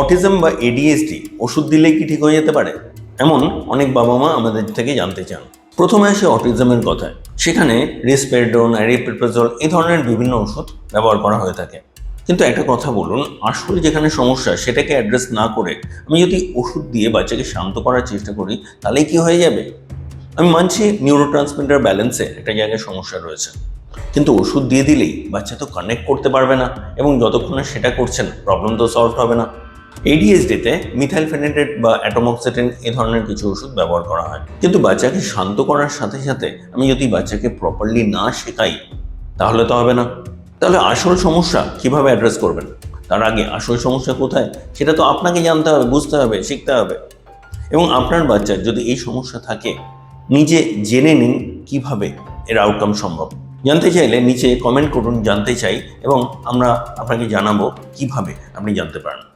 Autism বা ADSD ওষুধ দিলেই কি ঠিক হয়ে যেতে পারে? এমন অনেক বাবা মা আমাদের থেকে জানতে চান। প্রথমে আসে অটিজমের কথায়। সেখানে রিসপেরডোন অ্যারিপ্রিপ্রাজল এই ধরনের বিভিন্ন ওষুধ ব্যবহার করা হয়ে থাকে। কিন্তু একটা কথা বলুন, আসল যেখানে সমস্যা সেটাকে অ্যাড্রেস না করে আমি যদি ওষুধ দিয়ে বাচ্চাকে শান্ত করার চেষ্টা করি তাহলে কি হয়ে যাবে? আমি মানছি নিউরো ট্রান্সমিটার ব্যালেন্সে একটা জায়গায় সমস্যা রয়েছে। কিন্তু ওষুধ দিয়ে দিলেই বাচ্চা তো কানেক্ট করতে পারবে না এবং যতক্ষণ সেটা করছেন প্রবলেম তো সলভ হবে না। এডিএসডিতে মিথাইল ফেনেটেট বা অ্যাটোমক্সেটেন এ ধরনের কিছু ওষুধ ব্যবহার করা হয়। কিন্তু বাচ্চাকে শান্ত করার সাথে সাথে আমি যদি বাচ্চাকে প্রপারলি না শেখাই, তাহলে তো হবে না। তাহলে আসল সমস্যা কীভাবে অ্যাড্রেস করবেন? তার আগে আসল সমস্যা কোথায়? সেটা তো আপনাকে জানতে হবে, বুঝতে হবে, শিখতে হবে। এবং আপনার বাচ্চার যদি এই সমস্যা থাকে, নিজে জেনে নিন কীভাবে এর আউটকাম সম্ভব। জানতে চাইলে নিচে কমেন্ট করুন, জানতে চাই, এবং আমরা আপনাকে জানাব কীভাবে আপনি জানতে পারেন।